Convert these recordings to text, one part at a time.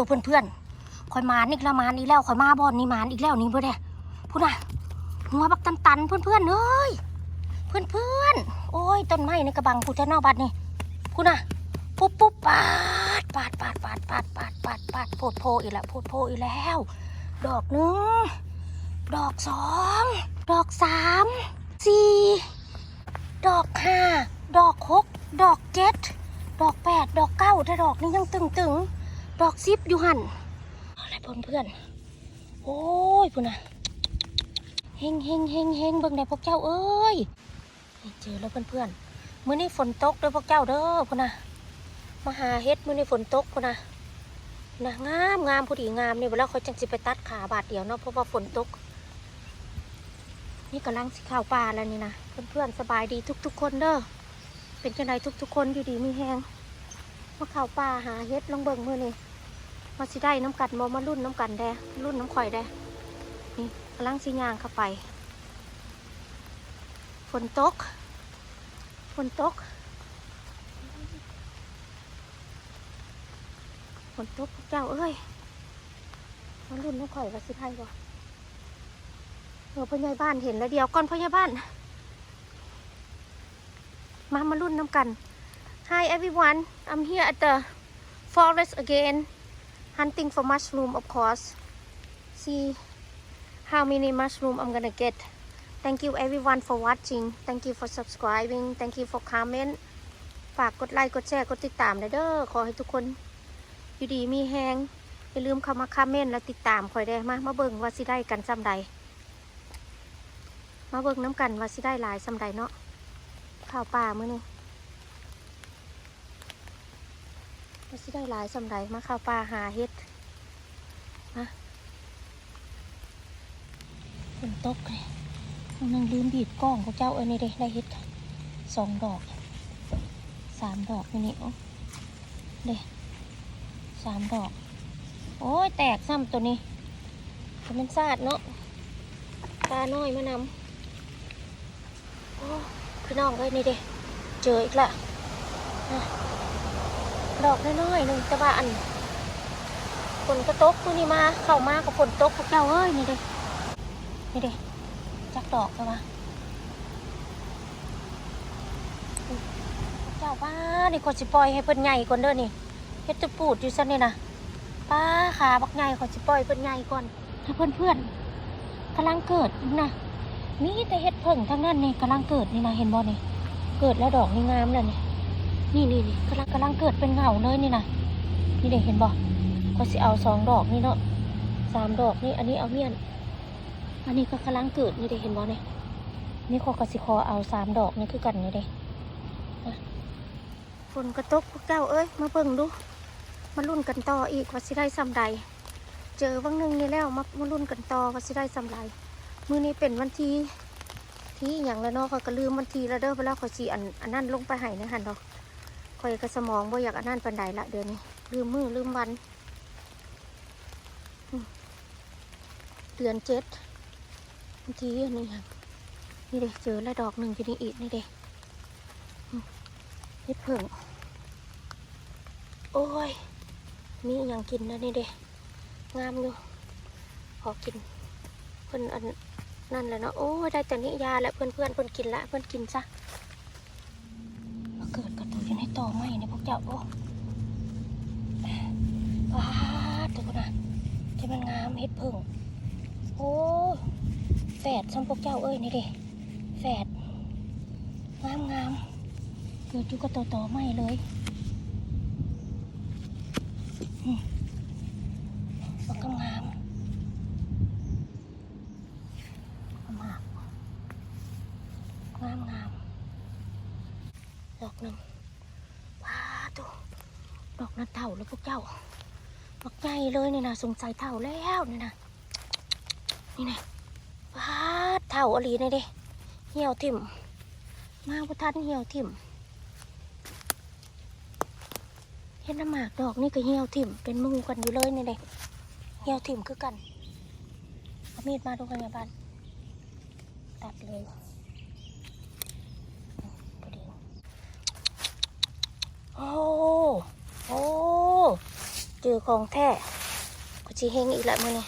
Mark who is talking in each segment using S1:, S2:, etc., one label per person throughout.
S1: ตัวเพื่อนๆคอยมานี่ละมานอีกแล้วคอยมาบอนนี่มานอีกแล้วนี่เพื่อนเด้พูดน่ะหัวบักตันตันๆเพื่อนๆเอ้ยเพื่อนๆโอ้ยต้นไม้ในกระบังพูดแท้นอกบัดนี่พูดน่ะปุ๊บปุ๊บปาดปาดปาดปาดปาดปาดปาดปาดโพดโพอีกแล้วโพดโพอีกแล้ว ดอกหนึ่งดอกสองดอกสามสี่ดอกห้าดอกหกดอกเจ็ดดอกแปดดอกเก้าถ้าดอกนี้ยังตึงตึง ดอกซิบอยู่หันอะไรเพื่อนเพื่อนโอ้ยพุ่นนะเฮงเฮงเฮงเฮงเบิ่งได้พวกเจ้าเอ้ยเจอแล้วเพื่อนเพื่อนมื้อนี้ฝนตกเด้อพวกเจ้าเด้อพุ่นนะมาหาเฮ็ดมื้อนี้ฝนตกพุ่นนะนะงามงามพอดีงามนี่เวลาเขาจังสิไปตัดขาบาดเดียวเนาะเพราะว่าฝนตก นี่กำลังสิข้าวปลาแล้วนี่นะเพื่อนๆสบายดีทุก ๆ คนเด้อเป็นจังไดทุก ๆ คนอยู่ดีมีแหงมาข้าวป่าหาเฮ็ดลองเบิ่งมือนี่ มาสิได้น้ำกัดมอมารุ่นน้ำกันแดรุ่นน้ำข่อยแดนี่กำลังสิยางเข้าไป ฝนตก ฝนตก ฝนตกเจ้าเอ้ยมารุ่นน้ำข่อยว่าสิไพ่บ่เออพ่อใหญ่บ้านเห็นแล้วเดียวก่อนพ่อใหญ่บ้าน มามารุ่นน้ำกัน Hi everyone I'm here at the forest again hunting for mushroom of course see how many mushroom I'm gonna get thank you everyone for watching thank you for subscribing thank you for comment ฝากกดไลค์กดแชร์กดติดตามนะเด้อขอให้ทุกคน อยู่ดีมีแฮงอย่าลืมเข้ามาคอมเมนต์และติดตามคอยได้มามาเบิ่งว่าสิได้กันซ้ำใด มาเบิ่งน้ำกันว่าสิได้หลายซ้ำใดเนาะข้าวป่ามื้อนี้ มาสิได้หลายสำไรมาข้าวป่าหาเฮ็ดมาฝนตกเลยนังลืมบีดกล้องของเจ้าเอ้ยนี่เด้ได้เฮ็ดสองดอกสามดอกนี่นี่โอ้เด้สามดอก โอ้ย แตกซ้ำตัวนี้แต่มันซาดเนาะตาน้อยมานำโอ้พี่น้องเอ้ยนี่เด้เจออีกละอะ ดอกน้อยๆหนึ่งแต่ว่าอันฝนก็ตกตัวนี้มาเข้ามากับฝนตกพวกเจ้าเอ้ยนี่เด้นี่เด้จักดอกใช่ปะพวกเจ้าป้านี่ก็สิปล่อยให้เพิ่นใหญ่ก่อนเด้อนี่เฮ็ดตุปูดอยู่ซะนี่นะป้าขาบักใหญ่ขอสิปล่อยเพิ่นใหญ่ก่อนถ้าเพื่อนเพื่อนกำลังเกิดนะมีแต่เห็ดเพิ่งทั้งนั้นนี่กำลังเกิดนี่นะเห็นบ่นี่เกิดแล้วดอกนี่งามเลยนี่ นี่นี่นี่กำลังกำลังเกิดเป็นเงาเลยนี่นะนี่เด็กเห็นบ่ก็สิเอาสองดอกนี่เนาะสามดอกนี่อันนี้เอาเมียน อันนี้ก็กำลังเกิดนี่เด็กเห็นบ่เนี่ยนี่ขอกสิคอเอาสามดอกนี่คือกันนี่เด็กฝนกระตกพวกเจ้าเอ้ยมาเบิ่งดูมาลุ้นกันต่ออีกว่าสิได้ซ้ำใด เจอวังหนึ่งนี่แล้วมามาลุ้นกันต่อว่าสิได้ซ้ำใดมือนี้เป็นวันที่ที่อย่างแล้วเนาะคอยก็ลืมวันที่แล้วเด้อเวลาคอยสีอันอันนั้นลงไปให้นะฮันดอก คอยก็สมองบ่อยากอันนั้นปันใดละเดี๋ยวนี้ลืมมือลืมวัน เดือนเจ็ดที่อันนี้ครับนี่เด็เจอแล้วดอกหนึ่งอยู่นี่อีกนี่เด็เฮ็ดเพิ่งโอ้ย มีอย่างกินนะนี่เด็งามอยู่ขอกินเพื่อนอันนั่นแหละเนาะโอ้ยได้แต่นี้ยาแล้วเพื่อนเพื่อนเพื่อนกินละเพื่อนกินซะ เกิดกระตูอยู่ในตอไม่ในี่ยพวกเจ้าโอ้ว้าตัวนะที่มันงามเฮ็ดพึ่งโอ้แฝดซ้ำพวกเจ้าเอ้ยนี่เด้แฝดงามงามเกิดอยู่กับตอตอไม่เลยอืมมันก็งาม มากงามงามดอกหนึ่งว้าตัวดอกนั้นเท่าแล้วพวกเจ้าบักใหญ่ เลยนี่นะสงสัยเท่าแล้วนี่นะนี่นะว้าเท่าอลีนี่เด้เหี่ยวทิ่ม มาพุทันเหี่ยวทิ่มเห็นน้ำหมากดอกนี่ก็เหี่ยวทิ่มเป็นมูกันอยู่เลยนี่เด้เหี่ยวทิ่มคือกันเอามีดมาดูกันไงบ้านตัดเลยโอ้ โอ้ เจอของแท้ ก็ชีเฮงอีกและมือนี่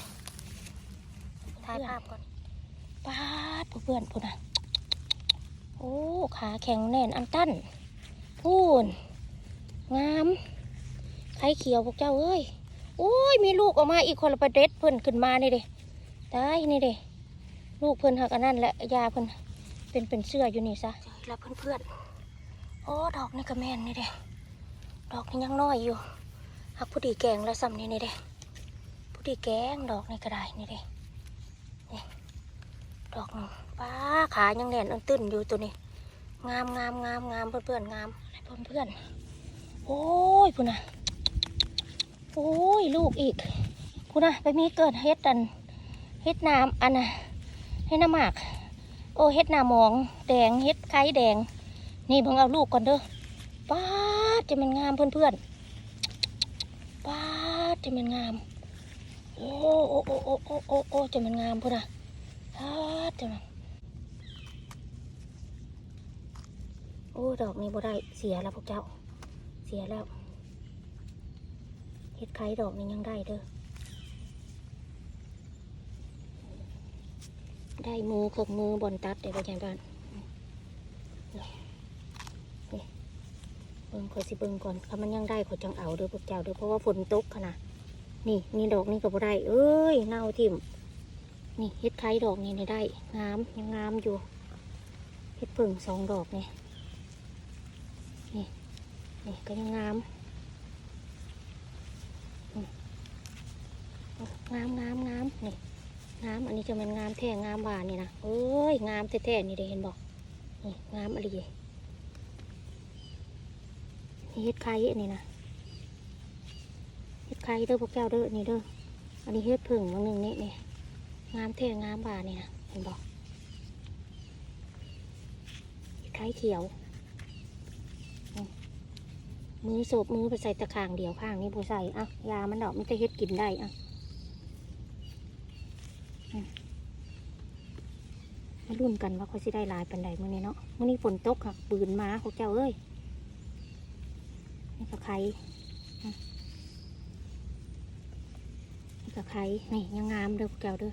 S1: ถ่ายภาพก่อนป้าดเพื่อนพูดนะโอ้ขาแข็งแน่นอันตันพูนงามไข่เขียวพวกเจ้าเอ้ยโอ้ยมีลูกออกมาอีกคนละประเด็ดเพิ่นขึ้นมานี่เด้ตายนี่เด้ลูกเพิ่นหักอันนั้นแหละยาเพิ่นเป็นเป็นเสื้ออยู่นี่ซะเจอแล้วเพื่อนๆโอ้ดอกนี่ก็แม่นนี่เด้ดอกนี่ยังน้อยอยู่หักผู้ดีแกงแล้วซ้ำนี่นี่เด้ผู้ ดีแกงดอกนี่ก็ได้นี่เด้นี่ดอกป้าขายังแน่นอันตื้นอยู่ตัวนี้งามงามงามงามเพื่อนเพื่อนๆงามเพื่อนเพื่อนโอ้ยพูน่ะโอ้ยลูกอีกพูน่ะไปมีเกิดเฮ็ดอันเฮ็ดน้ำอันน่ะให้น้ำหมาก โอ้เฮ็ดน้ามอง แดงเฮ็ดไข่แดง นี่เพิ่งเอาลูกก่อนเด้อป้าจะมันงามเพื่อนเพื่อนป้าจะมันงาม อ้โอ้โอ้โอ้โอ้โอ้โอ้จะมันงามพุ่นอะป้าดจะมันโอ้ดอกนี้บ่ได้เสียแล้วพวกเจ้า เสียแล้วเฮ็ดไข่ดอกนี้ยังได้เด้อได้มือเครื่องมือบอนตัดเดี๋ยวไปใช้บ้านเบิ่งคอสิเบิ่งก่อนถ้ามันยังได้ขอจังเอาเด้อพวกเจ้าเด้อเพราะว่าฝนตกขนาด นี่นี่ดอกนี่ก็บ่ได้เอ้ยเน่าทิ่มนี่เฮ็ดไข่ดอกนี่นได้งามยังงามอยู่เฮ็ดเพิ่งสองดอกนี่นี่นี่ก็ยังงามงามงามงามนี่งามอันนี้จะเป็นงามแท้งามหวานนี่นะเอ้ยงามแท้ๆนี่ได้เห็นบอกนี่งามอะไรนี่เฮ็ดไข่อันนี้นะ ไข่เด้อพวกแก้วเด้อนี่เด้ออันนี้เฮ็ดผึ่งบางหนึ่งนี่นี่งามแท้งามหวานนี่นะเห็นบอกเฮ็ดไข่เขียว มือโศบมือไปใส่ตะข่างเดียวข้างนี้บ่ใส่อะยามันดอกมันจะเฮ็ดกินได้อะมารุ่นกันว่าเขาสิได้ลายปันใดมื่อนี้เนาะมื่อนี้ฝนตกค่ะปืนมาพวกเจ้าเอ้ยนี่ก็ไข่อืมนี่ก็ ไข่นี่ยังงามเด้อพวกเจ้าเด้อ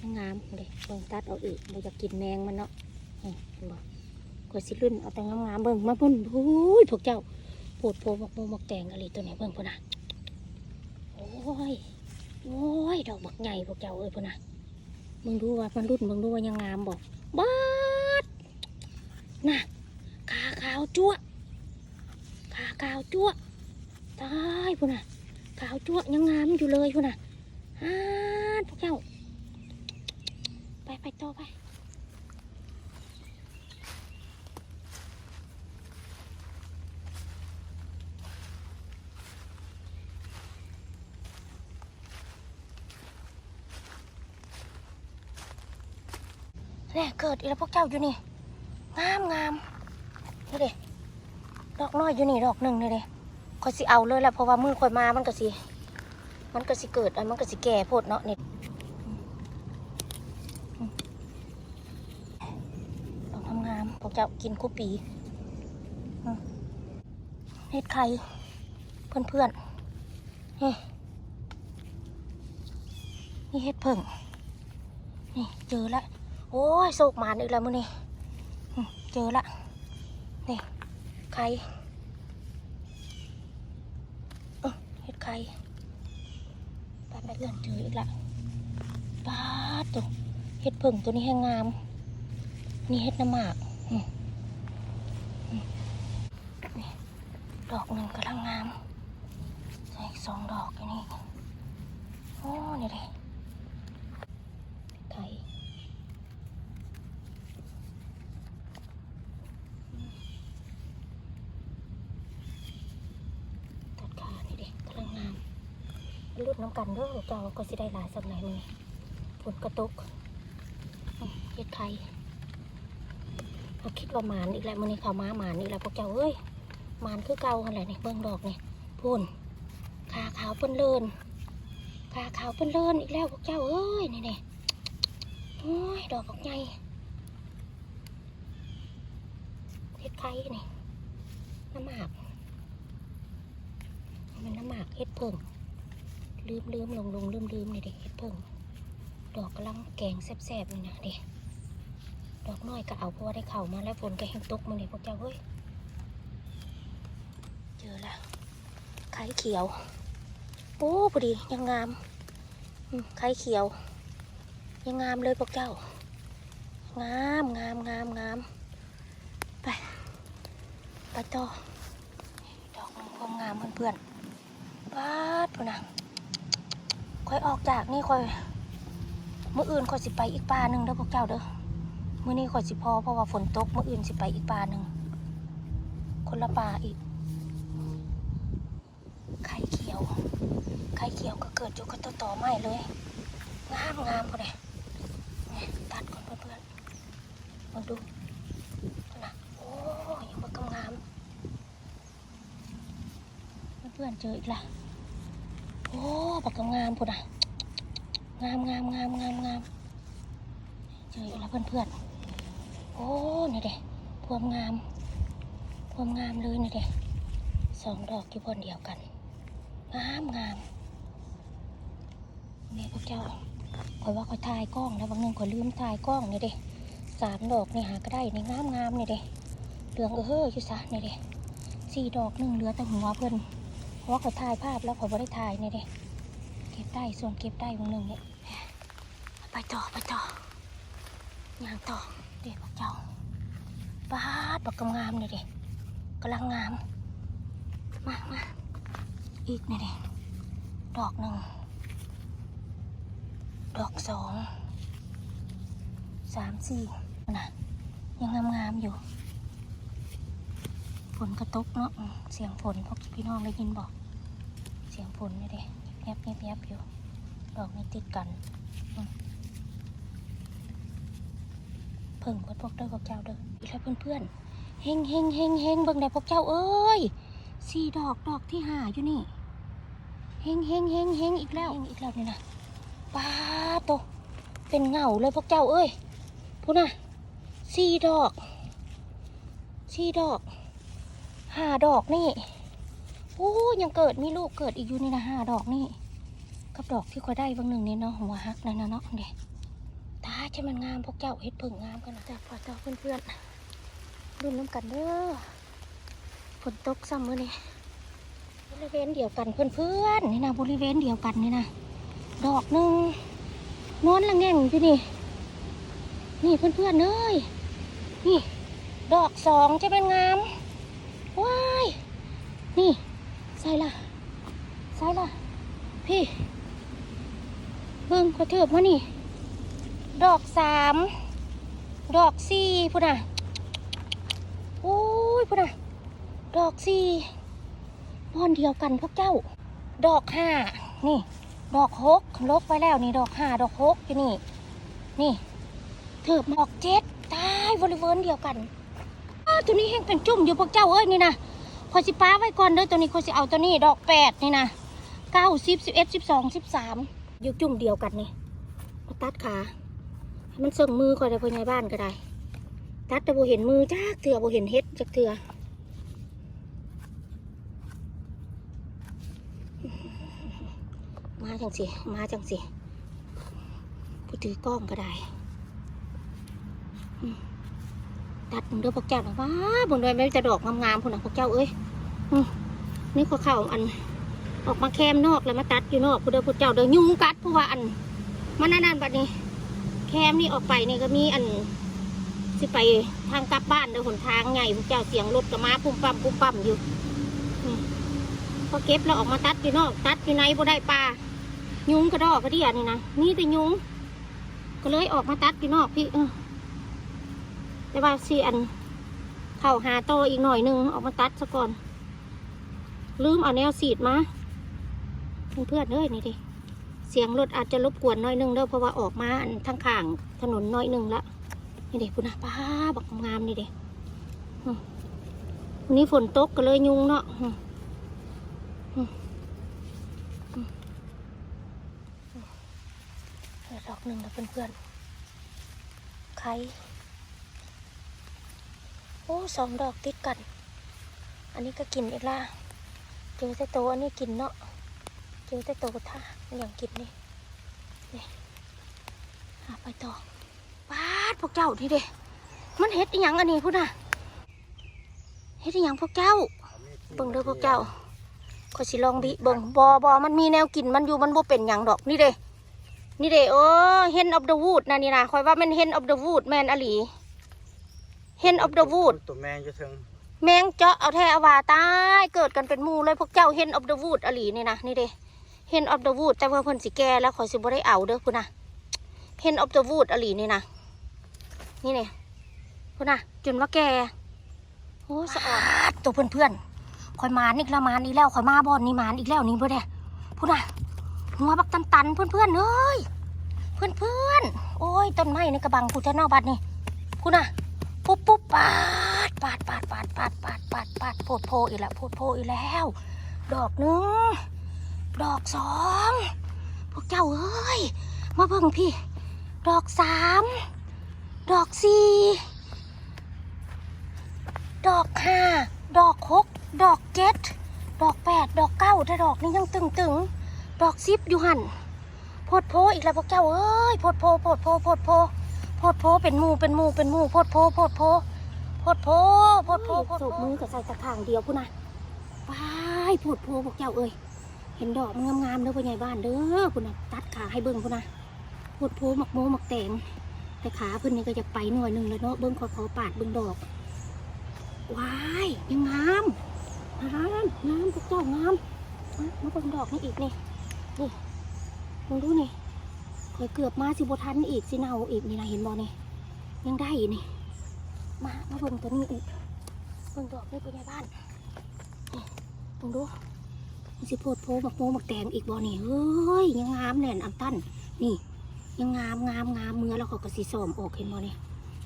S1: ยังงามเลยเบิ่งตัดเอาอีกเราจะกินแมงมันเนาะนี่เห็นบ่ก็สิรุ่นเอาแต่งงามเบิ่งมาพุ่นโอ้ยพวกเจ้าปวดโพมักโมมักแตงอะไรตัวนี้เบิ่งพุ่นนะโอ้ยโอ้ยดอกบักใหญ่พวกเจ้าเอ้ยพุ่นนะมึงดูว่ามันรุ่นมึงดูว่ายังงามบอกบาดน่ะขาขาวจั่วขาขาวจั่วตายพุ่นน่ะาวจั่วยังงามอยู่เลยพุ่นน่ะฮ่าพวกเจ้า ไปไปต่อไปแน่เกิดอีแล้วพวกเจ้าอยู่นี่ งามงามนี่เด้ดอกน้อยอยู่นี่ดอกหนึ่งนี่เด้ คอยสิเอาเลยแหละเพราะว่ามือคอยมามันก็สิ มันก็สิเกิดอันมันก็สิแก่โพดเนาะนี่ดอกงามพวกเจ้ากินคู่ปีเฮ็ดไข่เพื่อนเพื่อนนี่นี่เฮ็ดเพิ่งนี่เจอล้วโอ้ยโศกหมานอีกแล้วมื้อนี้เจอละนี่ไข่เออเห็ดไข่ไปไปเอื้อนถืออีกละปาตัวเห็ดผึ่งตัวนี้แห้งงาม นี่เห็ดน้ำหมากดอกหนึ่งกำลังงามใส่อีกสองดอกอันนี้โอ้นี่เลยไข่ ตัดขานี่เด็กกำลังงาม รุดน้ำกันเด้อเจ้าก็สิได้หลายสำไหนมือฝนกระตกเฮ็ดไข่เขาคิดว่าหมานอีกแล้วมือนี้เขามาหมานอีกแล้วพวกเจ้าเอ้ยหมานคือเก่าอะไรนี่เบื้องดอกเนี่ยพูนขาขาวเปิ้นเลินขาขาวเปิ้นเลินอีกแล้วพวกเจ้าเอ้ยนี่นี่โอ้ยดอกดอกใหญ่เฮ็ดไข่นี่น้ำหมากมันน้ำหมากเฮ็ดเพิ่ง ลืมลืมลงลงลืมลืมนี่เด็กเฮ็ดเพิ่งดอกกำลังแกงแซ่บๆนี่นะเด็ดอกน้อยก็เอาเพราะว่าได้เข่ามาแล้วฝนก็แห้งตกมาเลยพวกเจ้าเฮ้ยเจอละไข่เขียวโอ้พอดียังงามไข่เขียว ยังงามเลยพวกเจ้า งามงามงามงามไปไปต่อดอกมันความงามเพื่อนๆปาดพนนะ คอยออกจากนี่คอยเมื่ออื่นคอยสิไปอีกป่าหนึ่งเด้อพวกเจ้าเด้อมื่อนี้คอยสิพอเพราะว่าฝนตกเมื่ออื่นสิไปอีกป่าหนึ่งคนละป่าอีกไข่เขียวไข่เขียวก็เกิดอยู่กับต้นต่อไม้เลยงามงามพอดีตัดก่อนเพื่อนๆมาดูนะโอ้ยังมากำงามเพื่อนๆเจออีกและ โอ้ปากกำงามพุ่นอะงามงามงามงามงามเจออีกแล้วเพื่อนๆโอ้นี่เด็พวมงามพวมงามเลยนี่เด็สองดอกที่พนเดียวกันงามงามนี่พวกเจ้าคอยว่าคอยถ่ายกล้องแล้วบางนึงคอยลืมถ่ายกล้องนี่เด็สามดอกนี่หาก็ได้นี่งามงามนี่เด็เหลืองเออเฮ้ยอยู่ซะนี่เด็สี่ดอกหนึ่งเหลือแต่หัวเพื่อน เพราะว่าเขาถ่ายภาพแล้วเขาไม่ได้ถ่ายนี่เด้เก็บได้ส่วนเก็บได้วงหนึ่งเนี่ยไปต่อไปต่อย่างต่อเด็กพวกเจ้าบ้าดบักกำงามนี่เด้กกำลังงามมามาอีกนี่เด้ดอกหนึ่งดอกสองสามสี่นะยังงามงามๆอยู่ ฝนกระตุกเนาะเสียงฝนพวกพี่น้องได้ยินบอก เสียงฝนนี่เด้แยบแยบแยบอยู่ดอกนี้ติดกันเพิ่งเพื่อนพวกเด้อพวกเจ้าเด้ออีกแล้วเพื่อนๆเฮงเฮงเฮงเฮงเบิ่งได้พวกเจ้าเอ้ยสี่ดอกดอกที่หาอยู่นี่เฮงเฮงเฮงเฮงอีกแล้วเฮงอีกแล้วนี่นะป้าโตเป็นเงาเลยพวกเจ้าเอ้ยพูดนะสี่ดอกสี่ดอก ห้าดอกนี่โอ้ยังเกิดมีลูกเกิดอีกอยู่นี่นะห้าดอกนี่กับดอกที่คอยได้บางหนึ่งนี่เนาะหัวฮักนั่นะเนาะเด็ตาจะมันงามพวกเจ้าเฮ็ดเพิ่งงามกันนะจ้ะพอเจ้าเพื่อนๆรุ่นน้ำกันเด้อฝนตกซ้ำมื้อนี้บริเวณเดียวกันเพื่อนๆนี่นะบริเวณเดียวกันนี่นะดอกหนึ่งนอนละแง่งอยู่นี่นี่เพื่อนๆเอ้ยนี่ ดอกสองจะเป็นงาม ว้าย นี่ ใส่ละใส่ละพี่ เบิ่งก ระเถิบมานี่ ดอกสามดอกสี่พุ่นน่ะโอ้ยพุ่นน่ะดอกสี่บอนเดียวกันพวกเจ้า ดอกห้านี่ ดอกหกลบไปแล้วนี่ดอกห้าดอกหกอยู่นี่ นี่เถิบดอกเจ็ดตายบริเวณเดียวกันตัวนี้แห้งเป็นจุ่มอยู่พวกเจ้าเอ้ยนี่นะคอยสิป้าไว้ก่อนเด้อตัวนี้คอยสิเอาตัวนี้ดอกแปดนี่นะเก้าสิบสิบเอ็ดสิบสองสิบสาม อยู่จุ่มเดียวกันนี่มาตัดขาให้มันส่งมือคอยได้พอในบ้านก็ได้ ตัดแต่บ่เห็นมือจักเถื่อโบเห็นเฮ็ดจักเถื่อมาจังสิมาจังสิผู้ถือกล้องก็ได้ตัดมึงเด้อพวกเจ้านะว้าบุญด้วยไม่จะดอกงามๆพุ่นนะพวกเจ้าเอ้ยนี่ข้อเข่าอัน ออกมาแคมนอกแล้วมาตัดอยู่นอกพุ่นเด้อพวกเจ้าเด้อยุงกัดเพราะว่าอันมันนั่นๆบัดนี้ แคมนี่ออกไปนี่ก็มีอันสิไปทางกลับบ้านเด้อหนทางใหญ่พวกเจ้าเสียงรถกระมาปุ่มปั๊มปุ่มปั๊มอยู่พอเก็บแล้วออกมาตัดอยู่นอก ตัดอยู่ในบ่ได้ปลายุงกระดอกกระเดียนี่นะนี่แต่ยุงก็เลยออกมาตัดอยู่นอกพี่เออแต่ว่าสีอันเข่าหาโตอีกหน่อยนึงออกมาตัดซะก่อน ลืมเอาแนวสีดมา เพื่อนเอ้ยนี่ดิ เสียงรถอาจจะรบกวนน้อยหนึงเด้อเพราะว่าออกมาอันทางข้างถนนน้อยหนึงละนี่ด็กคุณนะป้าบักงามนี่ด็กวันนี้ฝนตกก็เลยยุงเนาะอืมอืมอืมเดี๋ยวดอกหนึ่งนะเพื่อนๆใครโอ้สองดอกติดกัน อันนี้ก็กินอีกละเจอแต่โตวอันนี้กินเนาะ เจอแต่โตวท่าอย่างกินนี่นี่หาไปต่อป้าดพวกเจ้านี่เด้มันเฮ็ดอีหยังอันนี้พุ่นน่ะเฮ็ดอีหยังพวกเจ้าเบิ่งเด้อพวกเจ้าขอยสิลองบิเบิ่งบอบอมันมีแนวกินมันอยู่มันบ่เป็นหยังดอกนี่เด้นี่เด้โอ้เฮนออฟเดอะวูดนะนี่นะคอยว่ามันเฮนออฟเดอะวูดแมนอลีเฮนออฟเดอะวูด
S2: ตัวแมงจะถึง
S1: แมงเจาะเอาแท้เอาว่าตายเกิดกันเป็นหมู่เลยพวกเจ้าเฮนออฟเดอะวูดอลีนี่นะนี่เด้ เฮนออฟเดอะวูดแต่ว่าเพิ่นสิแก่แล้วขอยสิบ่ได้เอาเด้อพุ่นนะเฮนออฟเดอะวูดอลีนี่นะนี่เนี่ยพุ่นนะจนว่าแก่โอ้สะอาดตัวเพื่อนๆคอยมานอีกแล้วมานอีกแล้วคอยมาบอนนี่มานอีกแล้วนี่เพื่อนเนี่ยพูดนะหัวบักตันตันเพื่อนเพื่อนเอ้ยเพื่อนเพื่อนโอ้ยต้นไม้ในกระบังพูดแท่นอกบัดนี่พูดนะปุ๊บปุ๊บปาดปาดปาดปาดปาดปาดปาดปาดโพดโพอีกแล้วโพดโพอีกแล้ว ดอกนึง ดอกสองพวกเจ้าเอ้ย มาเบิ่งพี่ ดอกสามดอกสี่ดอกห้าดอกหกดอกเจ็ดดอกแปดดอกเก้าแต่ดอกนี้ยังตึงตึงๆดอกซิบอยู่หันโพดโพอีกแล้วพวกเจ้าเอ้ยโพดโพโพดโพโพดโพโพดโพเป็นหมูเป็นหมูเป็นหมูโพดโพโพดโพโพดโพโพดโพโพดโพสูบมือกับใส่ตะข่างเดียวพุ่นนะไปโพดโพพวกเจ้าเอ้ย เห็นดอกมันงามๆเด้อพ่อใหญ่บ้านเด้อพุ่นะตัดขาให้เบิ่งพุ่นนะโพดโพหมักโมหมักแตงแต่ขาเพิ่นนี่ก็จะไปหน่วยหนึ่งแล้วเนาะเบิ่งขอขอปาดเบิ่งดอกว้ายยังงามงามงามพวกเจ้างามมามาเบิ่งดอกนี่อีกนี่นี่มึงดูนี่คอยเกือบมาสิบทันอีกสิเนาอีกนี่นะเห็นบ่นี่ยังได้อีกนี่มามาเบิ่งตัวนี้อีกเบิ่งดอกนี่เป็นไงบ้านนี่มึงดู สิโพดโพมักโมมักแตงอีกบ่นี่เฮ้ยยังงามแน่นอันตันนี่ยังงามงามงามเมื่อแล้วเขาก็สีส้มออกเห็นบ่นี่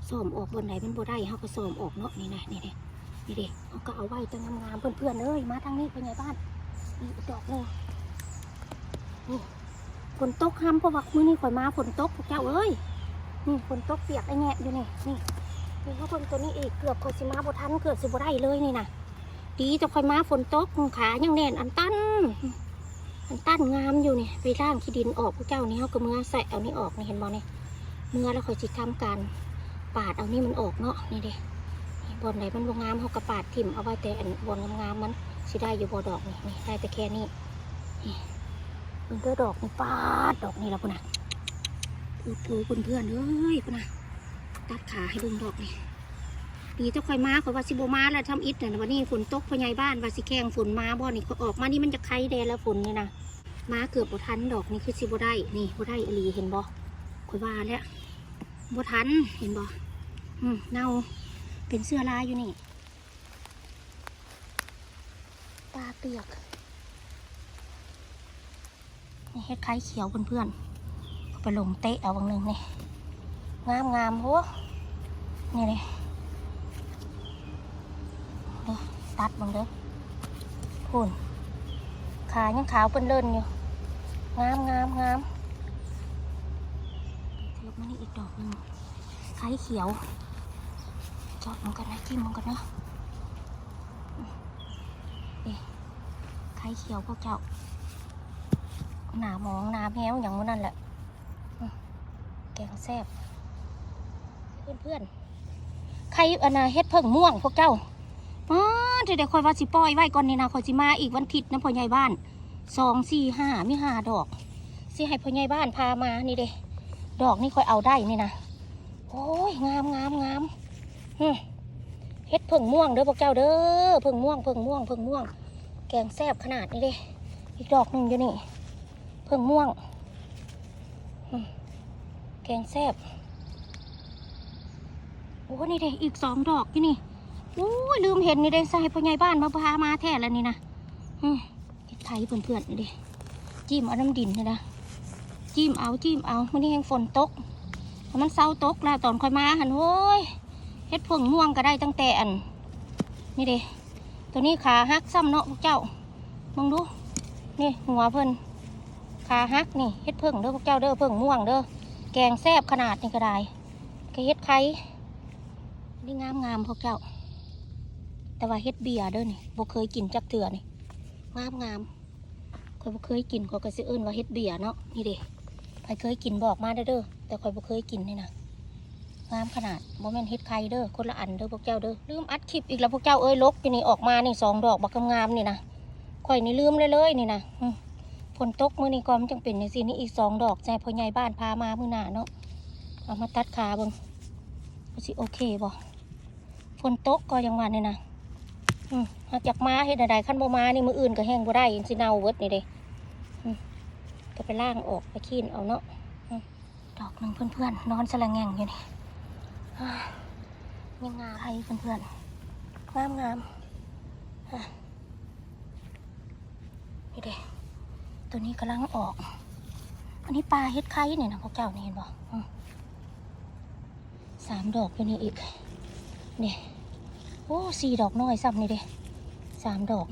S1: ส้มออกบนไหนมันบ่ได้เขาก็ส้มออกเนาะนี่นะนี่นี่นี่เด็เขาก็เอาไว้จะงามๆเพื่อนๆเอ้ยมาทางนี้เป็นไงบ้านนี่ดอกหนึงนี่ฝนตกห้ำเพราะว่ามื้อนี้ข่อยมาฝนตกพวกเจ้าเอ้ยนี่ฝนตกเปียกไอ้แงะอยู่นี่นี่นี่เขาเพิ่นตัวนี้อีกเกือบข่อยสิมาบ่ทันเกือบสิบ่ได้เลยนี่นะดีจะข่อยมาฝนตกขายังแน่นอันตัน อันตันงามอยู่นี่ไปล่างขี้ดินออกพวกเจ้านี่เขาก็เมื่อใส่เอานี่ออกนี่เห็นบ่นี่เมื่อแล้วข่อยสิทำการปาดเอานี่มันออกเนาะนี่เด้บอนไหนมันบงงามเขากระปาดถิ่มเอาไว้แต่บอนงามมันสิได้อยู่บอดอกนี่นี่ได้แต่แค่นี้นี่มันก็ดอกนี่ปาดดอกนี่แล้วพุ่นนะพูดโผเพื่อนเอ้ยพุ่นนะตัดขาให้เบิ่งดอกนี่ ปีเจ้าคอยมาเขาว่าสิโบมาแล้วทำอิฐเนี่ยวันนี้ฝนตกพญายบ้านว่าสิแข่งฝนมาบ่นี่เขาออกมานี่มันจะไข่แดดแล้วฝนนี่นะมาเกือบบ่ทันดอกนี่คือสิบ่ได้นี่บ่ได้อลีเห็นบ่คอยว่าแล้วบ่ทันเห็นบ่อืมเน่าเป็นเสื้อลายอยู่นี่ตาเปียกนี่เฮ็ดไข่เขียวเพื่อนๆเอาไปลงเตะเอาบางหนึ่งนี่งามงามโหนี่เลย เด้อตัดบางเด้อพุ่นขายังขาวเป็นเลินอยู่งามงามงามเทียบมานี่อีกดอกหนึ่งไข่เขียวจอดมันกันนะจิ้มมันกันนะเอ๊ะไข่เขียวพวกเจ้าหนามองหนาแมวอย่างนั้นแหละแกงแซ่บเพื่อนเพื่อนๆไข่อนน่ะเฮ็ดเพิ่งม่วงพวกเจ้า มาที่เดี๋ยวคอยว่าสิปล่อยไว้ก่อนนี่นะคอยสิมาอีกวันอาทิตย์นะพ่อใหญ่บ้านสองสี่ห้ามีห้าดอกสิให้พ่อใหญ่บ้านพามานี่เด้ดอกนี่คอยเอาได้นี่นะโอ้ยงามงามงามฮึเฮ็ดเพิ่งม่วงเด้อพวกเจ้าเด้อเพิ่งม่วงเพิ่งม่วงเพิ่งม่วง แกงแซ่บขนาดนี้เด้อีกดอกหนึ่งอยู่นี่ เพิ่งม่วงแกงแซ่บโอ้นี่เด้อีกสองดอกอยู่นี่ อ้ยลืมเห็นนี่เด้ใส่พ่อใหญ่บ้านมาพามาแท้แล้วนี่นะเฮ็ดไทยเพื่อนๆนี่เด้จิ้มเอาน้ำดินนี่นะจิ้มเอาจิ้มเอาวันนี้แห้งฝนตกถ้ามันเศร้าตกแล้วตอนค่อยมาหันโว้ยเฮ็ดผงม่วงก็ได้ตั้งแต่อัน นี่เด้ตัวนี้ขาหักซ้ำเนาะพวกเจ้ามองดูนี่หัวเพิ่นขาหักนี่เฮ็ดเพิ่งเด้อพวกเจ้าเด้อเพิ่งม่วงเด้อแกงแซบขนาดนี่ก็ได้ก็เฮ็ดไข่นี่งามงามพวกเจ้า แต่ว่าเฮ็ดเบียร์เด้อนี่บ่เคยกินจักเถื่อนี่งามงามข่อยบ่เคยกินข่อยก็สิเอิ้นว่าเฮ็ดเบียร์เนาะนี่เด้ใครเคยกินบอกมาเด้อเด้อแต่ข่อยบ่เคยกินนี่นะงามขนาดบ่แม่นเฮ็ดไข่เด้อคนละอันเด้อพวกเจ้าเด้อลืมอัดคลิปอีกแล้วพวกเจ้าเอ้ยลกอยู่นี่ออกมานี่สองดอกบักงามนี่นะข่อยนี่ลืมเลยเลยนี่นะฝนตกมื้อนี้ก่อนมันจังเป็นจังซี่นี่อีกสองดอกใจพ่อใหญ่บ้านพามามื้อหน้าเนาะเอามาตัดขาเบิ่งสิโอเคบ่ฝนตกก็ยังว่านี่นะ หากอยากมาเฮ็ดใดๆขั้นบ่มานี่มืออื่นก็แห้งบ่ได้สิเน่าเวิร์ดนี่เด้ก็ไปล่างออกไปขี้นเอาเนาะดอกหนึ่งเพื่อนๆนอนสละแง่งอยู่นี่ยังงาไทยเพื่อนๆงามงามนี่เด้ตัวนี้กำลังออก อันนี้ปลาเฮ็ดไข่เนี่ยนะพวกเจ้านี่เห็นบ่สามดอกอยู่นี่อีกนี่ โอ้สี่ดอกน้อยซ้ำนี่เด้สามดอก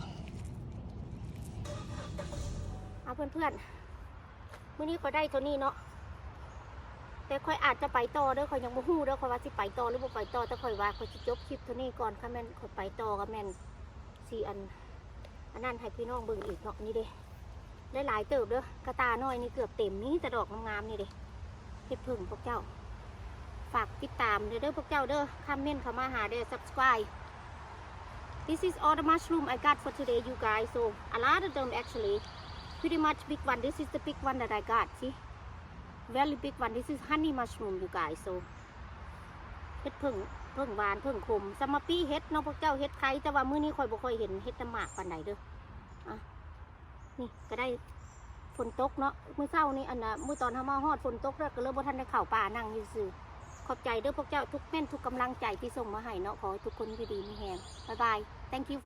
S1: เอาเพื่อนๆมื้อนี้ก็ได้เท่านี้เนาะแต่ค่อยอาจจะไปต่อเด้อค่อยยังบ่ฮู้เด้อค่อยว่าสิไปต่อหรือบ่ไปต่อแต่ค่อยว่าค่อยสิจบคลิปเท่านี้ก่อนค่ะแม่นค่อยไปต่อก็แม่นสิอัน อันนั้นให้พี่น้องเบิ่งอีกเนาะนี่เด้ได้หลายเติบเด้อกระตาน้อยนี่เกือบเต็มนี่แต่ดอกงามๆนี่เด้เฮ็ดผึ่งพวกเจ้า ฝากติดตามเด้อเด้อพวกเจ้าเด้อคอมเมนต์เข้ามาหาเด้อ subscribe This is all the mushroom I got for today, you guys. So a lot of them actually, pretty much big one. This is the big one that I got. See, very big one. This is honey mushroom, you guys. So เฮ็ดเพิ่งเพิ่งหวานเพิ่งขมสมาปี้เฮ็ดเน้องพวกเจ้าเฮ็ดไข่แต่ว่ามื้อนี้ค่อยบ่ค่อยเห็นเฮ็ดน้ำหมากปานใดเด้ออะนี่ก็ได้ฝนตกเนาะมื้อเช้านี่อันน่ะมื้อตอนเฮามาฮอดฝนตกแล้วก็เลยบ่ทันได้เข้าป่านั่งอยู่ซื่อขอบใจเด้อพวกเจ้าทุกแม่นทุกกำลังใจที่ส่งมาให้เนาะขอให้ทุกคนอยู่ดีมีแฮงบ๊ายบาย thank you